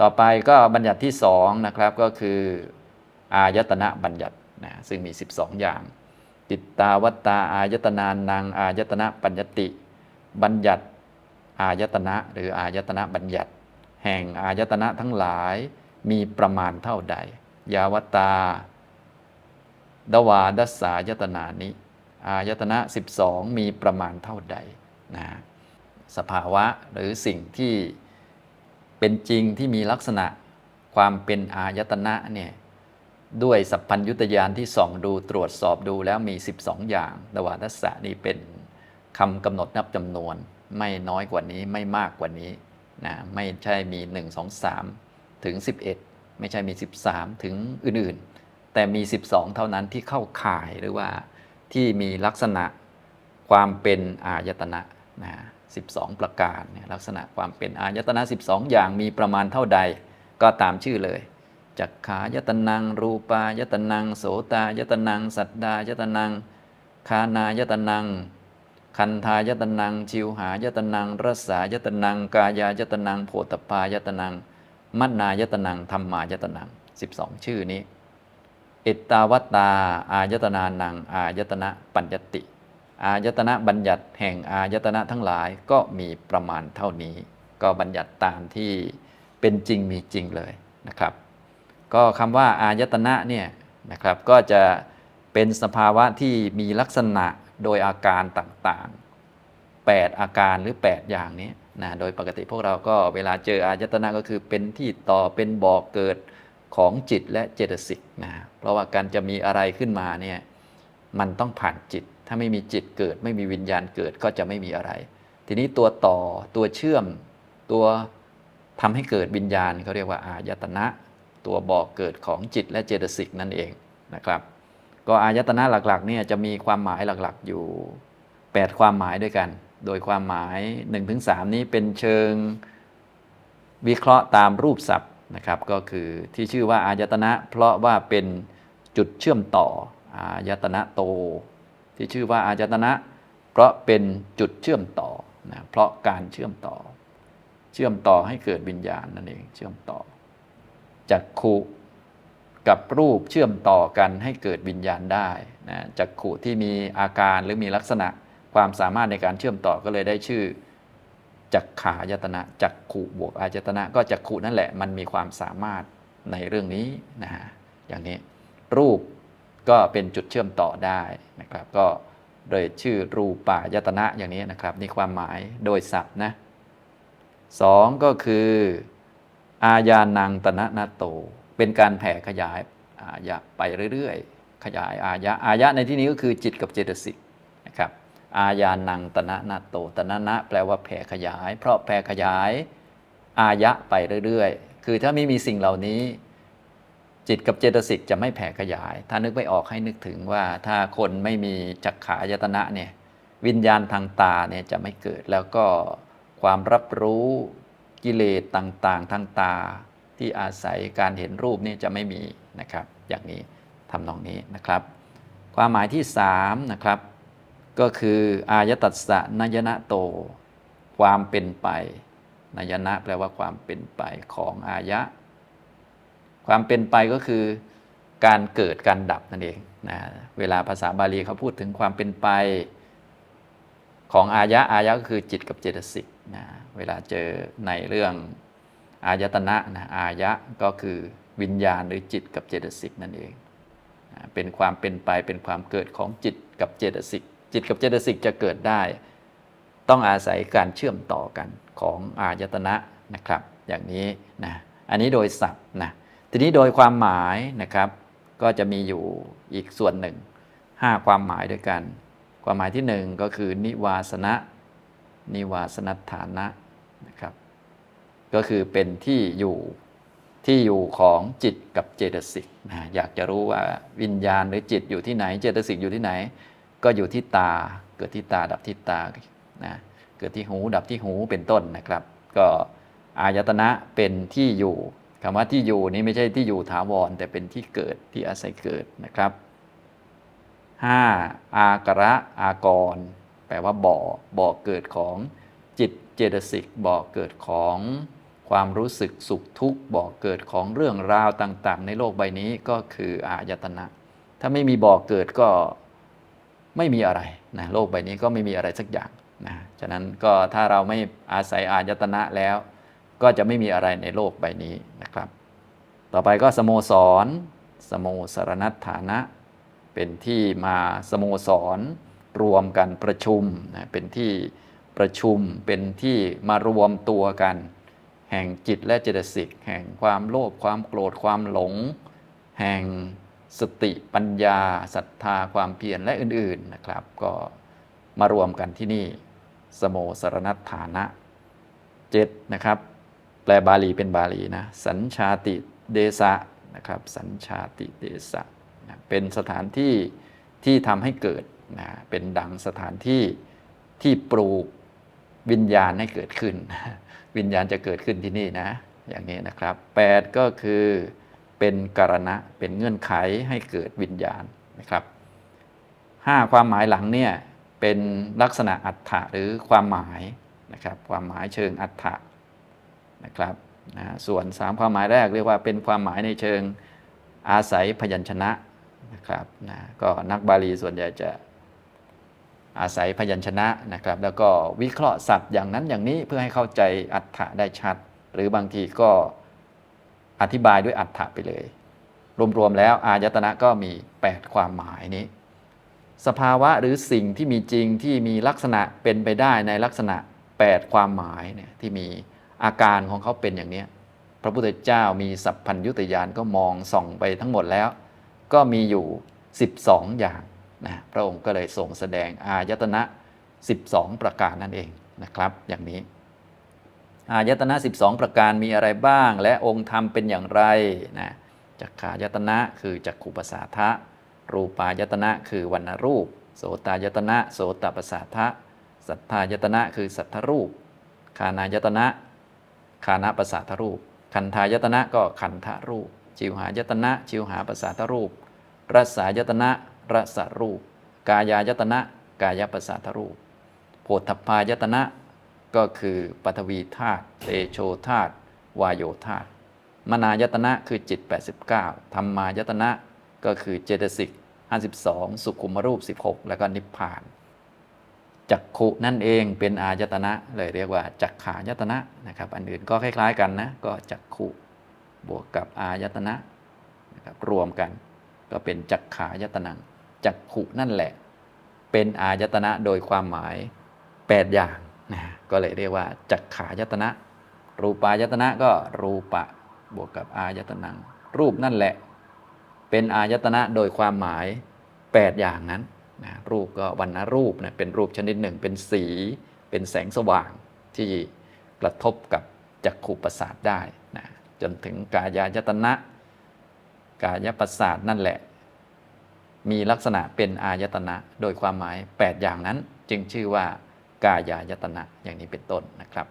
ต่อไปก็บัญญัติที่สองนะครับก็คืออายตนะบัญญัตินะซึ่งมี 12 อย่าง ติตตาวัตตาอายตนานังอายตนะปัญญติ บัญญัติอายตนะหรืออายตนะบัญญัติ แห่งอายตนะทั้งหลายมีประมาณเท่าใด ยาวตา ดวาดัสสายตนานิอายตนะ 12 มีประมาณเท่าใดนะสภาวะหรือสิ่งที่ เป็นจริงที่มีลักษณะความเป็นอายตนะเนี่ยด้วยสัพพัญยุตยานที่ส่องดูตรวจสอบดูแล้วมี 12 อย่างดวาดัสสะนี่เป็นคำกำหนดนับจำนวน ไม่น้อยกว่านี้ไม่มากกว่านี้นะไม่ใช่มี 1 2 3 ถึง 11 ไม่ใช่มี 13 ถึงอื่นๆ แต่มี 12 เท่านั้นที่เข้าข่ายหรือว่าที่มีลักษณะความเป็นอายตนะนะ 12 ประการเนี่ยลักษณะความเป็นอายตนะ 12 อย่างมีประมาณเท่าใด ก็ตามชื่อเลยจักขายตนัง รูปายตนัง โสตายตนัง สัตดายตนัง คานายตนัง คันธายตนัง ชิวหายตนัง รสายตนัง กายายตนังโผฏฐายตนัง มัณนายตนังธรรมายตนัง 12 ชื่อนี้ เอตตาวตตาอายตนานัง อายตนะปัญญติ อายตนะบัญญัติแห่งอายตนะทั้งหลายก็มีประมาณเท่านี้ ก็บัญญัติตามที่เป็นจริงมีจริงเลยนะครับ ก็คำว่าอายตนะเนี่ยนะครับก็จะเป็นสภาวะที่มีลักษณะโดยอาการต่างๆ 8 อาการหรือ 8 อย่างนี้นะโดยปกติพวกเราก็เวลาเจออายตนะก็คือเป็นที่ต่อเป็นบ่อกเกิดของจิตและเจตสิกนะเพราะว่าการจะมีอะไรขึ้นมาเนี่ยมันต้องผ่านจิต ถ้าไม่มีจิตเกิด ไม่มีวิญญาณเกิดก็จะไม่มีอะไร ทีนี้ตัวต่อตัวเชื่อม ตัวทำให้เกิดวิญญาณเขาเรียกว่าอายตนะ ตัวบอกเกิดของจิตและเจตสิกนั่นเองนะครับ ก็อายตนะหลักๆเนี่ยจะมีความหมายหลักๆอยู่ 8 ความหมายด้วยกัน โดยความหมาย 1-3 นี้เป็นเชิงวิเคราะห์ตามรูปศัพท์นะครับก็คือที่ชื่อว่าอายตนะ เพราะว่าเป็นจุดเชื่อมต่ออายตนะโต ที่ชื่อว่าอายตนะ เพราะเป็นจุดเชื่อมต่อนะเพราะการเชื่อมต่อ เชื่อมต่อให้เกิดวิญญาณนั่นเองเชื่อมต่อจักขุกับรูปเชื่อมต่อกันให้เกิดวิญญาณได้นะจักขุที่มีอาการหรือมีลักษณะความสามารถในการเชื่อมต่อก็เลยได้ชื่อจักขายตนะจักขุบวกอายตนะ ก็จักขุนั่นแหละมันมีความสามารถในเรื่องนี้นะฮะอย่างนี้ รูป ก็เป็นจุดเชื่อมต่อได้นะครับ ก็โดยชื่อรูปายตนะอย่างนี้นะครับนี่ความหมายโดยศัพท์นะสองก็คือ อาญานังตนะนาโต เป็นการแผ่ขยายอายะไปเรื่อยๆ ขยายอายะอายะในที่นี้ก็คือจิตกับเจตสิกนะครับ อาญานังตนะนาโตตนะนะแปลว่าแผ่ขยาย เพราะแผ่ขยายอายะไปเรื่อยๆ คือถ้าไม่มีสิ่งเหล่านี้ จิตกับเจตสิกจะไม่แผ่ขยาย ถ้านึกไม่ออกให้นึกถึงว่าถ้าคนไม่มีจักขายตนะเนี่ยวิญญาณทางตาเนี่ยจะไม่เกิดแล้วก็ความรับรู้กิเลสต่างๆ ทางตาที่อาศัยการเห็นรูปนี่จะไม่มีนะครับ อย่างนี้ทำนองนี้นะครับ ความหมายที่3นะครับก็คืออายตัสสะนยนะโต ความเป็นไปนยนะแปลว่าความเป็นไปของอายะ ความเป็นไปก็คือการเกิดการดับนั่นเองนะเวลาภาษาบาลีเขาพูดถึงความเป็นไปของอายะอายะก็คือจิตกับเจตสิกนะเวลาเจอในเรื่องอายตนะนะอายะก็คือวิญญาณหรือจิตกับเจตสิกนั่นเองนะเป็นความเป็นไปเป็นความเกิดของจิตกับเจตสิกจิตกับเจตสิกจะเกิดได้ ต้องอาศัยการเชื่อมต่อกันของอายตนะนะครับ อย่างนี้นะอันนี้โดยศัพท์นะ ทีนี้โดยความหมายนะครับ ก็จะมีอยู่อีกส่วนหนึ่ง 5 ความหมายด้วยกัน ความหมายที่หนึ่งก็คือนิวาสนะ นิวาสนฐานะนะครับ ก็คือเป็นที่อยู่ที่อยู่ของจิตกับเจตสิกนะอยากจะรู้ว่าวิญญาณหรือจิตอยู่ที่ไหน เจตสิกอยู่ที่ไหน ก็อยู่ที่ตา เกิดที่ตาดับที่ตานะเกิดที่หูดับที่หูเป็นต้นนะครับ ก็อายตนะเป็นที่อยู่ คำว่าที่อยู่นี้ไม่ใช่ที่อยู่ถาวร แต่เป็นที่เกิดที่อาศัยเกิดนะครับ 5. อากระอากร แปลว่าบ่อ บ่อเกิดของจิตเจตสิก บ่อเกิดของความรู้สึกสุขทุกข์ บ่อเกิดของเรื่องราวต่าง ๆ ในโลกใบนี้ก็คืออายตนะ ถ้าไม่มีบ่อเกิดก็ไม่มีอะไรนะโลกใบนี้ก็ไม่มีอะไรสักอย่างนะฉะนั้นก็ถ้าเราไม่อาศัยอายตนะแล้ว ก็จะไม่มีอะไรในโลกใบนี้นะครับ ต่อไปก็สโมสร สโมสรนัตฐานะ เป็นที่มาสโมสร รวมกันประชุมนะเป็นที่ประชุมเป็นที่มารวมตัวกัน แห่งจิตและเจตสิกแห่งความโลภความโกรธความหลง แห่งสติปัญญาศรัทธาความเพียรและอื่นๆนะครับ ก็มารวมกันที่นี่ สโมสรนัตฐานะเจ็ดนะครับ แปลบาลีเป็นบาลีนะสัญชาติเดสะนะครับสัญชาติเดสะนะเป็นสถานที่ที่ทำให้เกิดนะเป็นดังสถานที่ที่ปลูกวิญญาณให้เกิดขึ้น วิญญาณจะเกิดขึ้นที่นี่นะอย่างนี้นะครับ 8 ก็คือเป็นการณะเป็นเงื่อนไขให้เกิดวิญญาณนะครับ 5 ความหมายหลังเนี่ยเป็นลักษณะอัฏฐะหรือความหมายนะครับความหมายเชิงอัฏฐะ นะครับนะส่วน 3 ความหมายแรกเรียกว่าเป็นความหมายในเชิงอาศัยพยัญชนะนะครับนะก็นักบาลีส่วนใหญ่จะอาศัยพยัญชนะนะครับ แล้วก็วิเคราะห์ศัพท์อย่างนั้นอย่างนี้เพื่อให้เข้าใจอัฏฐะได้ชัด หรือบางทีก็อธิบายด้วยอัฏฐะไปเลย รวมๆแล้วอายตนะก็มี 8 ความหมายนี้ สภาวะหรือสิ่งที่มีจริงที่มีลักษณะเป็นไปได้ในลักษณะ 8 ความหมายเนี่ยที่มี อาการของเขาเป็นอย่างนี้พระพุทธเจ้ามีสัพพัญยุตยานก็มองส่องไปทั้งหมดแล้ว ก็มีอยู่ 12 อย่างนะพระองค์ก็เลยทรงแสดงอายตนะ 12 ประการนั่นเองนะครับ อย่างนี้ อายตนะ 12 ประการมีอะไรบ้าง และองค์ธรรมเป็นอย่างไรนะจักขายตนะคือจักขุปสาทะ รูปายตนะคือวรรณรูป โสตายตนะ โสตประสาทะสัทธายตนะคือสัทธรูป คานายตนะ คานะประสาทรูปคันธายตนะก็คันธรูป จิวหายตนะ จิวหาประสาทรูป รสายตนะรสรูป กายายตนะกายประสาทรูปโพธพายตนะก็คือปฐวีธาตุเตโชธาตุวายโยธาตุมนายตนะคือจิต 89ธรรมายตนะก็คือเจตสิก52 สุขุมรูป 16 แล้วก็นิพพาน จักขุนั่นเองเป็นอายตนะเลยเรียกว่าจักขายตนะนะครับ อันอื่นก็คล้าย ๆ กันนะก็จักขุบวกกับอายตนะนะครับรวมกัน ก็เป็นจักขายตนังจักขุนั่นแหละ เป็นอายตนะโดยความหมาย 8 อย่างนะก็เลยเรียกว่าจักขายตนะ รูปายตนะก็รูปะบวกกับอายตนังรูปนั่นแหละ เป็นอายตนะโดยความหมาย 8 อย่างนั้น นะรูปก็วรรณรูปนะเป็นรูปชนิดหนึ่ง เป็นสี เป็นแสงสว่างที่กระทบกับจักขุประสาทได้นะจนถึงกายายตนะ กายประสาทนั่นแหละ มีลักษณะเป็นอายตนะ โดยความหมาย 8 อย่างนั้นจึงชื่อว่ากายายตนะอย่างนี้เป็นต้นนะครับ